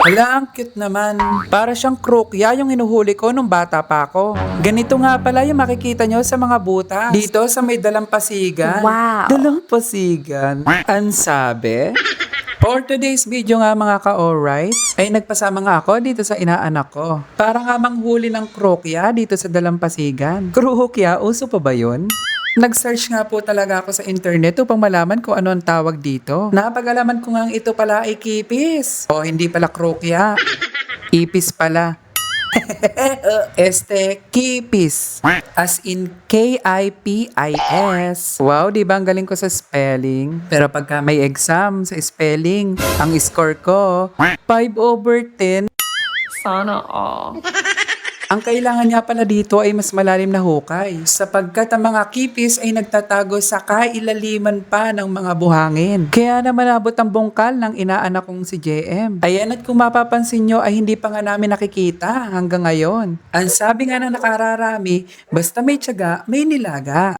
Hala, ang cute naman. Para siyang krokya yung hinuhuli ko nung bata pa ako. Ganito nga pala yung makikita nyo sa mga butas. Dito sa may dalampasigan. Wow. Dalampasigan. Ang sabi? For today's video nga mga ka-alright, ay nagpasama nga ako dito sa inaanak ko. Para nga manghuli ng krokya dito sa dalampasigan. Krokya, uso pa ba yun? Nag-search nga po talaga ako sa internet upang malaman kung ano ang tawag dito. Napag-alaman ko nga ito pala ay kipis. O hindi pala krokya. Ipis pala. este, kipis. As in K-I-P-I-S. Wow, di ba ang galing ko sa spelling? Pero pagka may exam sa spelling, ang score ko, 5 over 10. Sana all. Ang kailangan niya pala dito ay mas malalim na hukay sapagkat ang mga kipis ay nagtatago sa kailaliman pa ng mga buhangin. Kaya naman abot ang bungkal ng inaanak kong si JM. Ayan at kung mapapansin nyo ay hindi pa nga namin nakikita hanggang ngayon. Ang sabi nga ng nakararami, basta may tiyaga, may nilaga.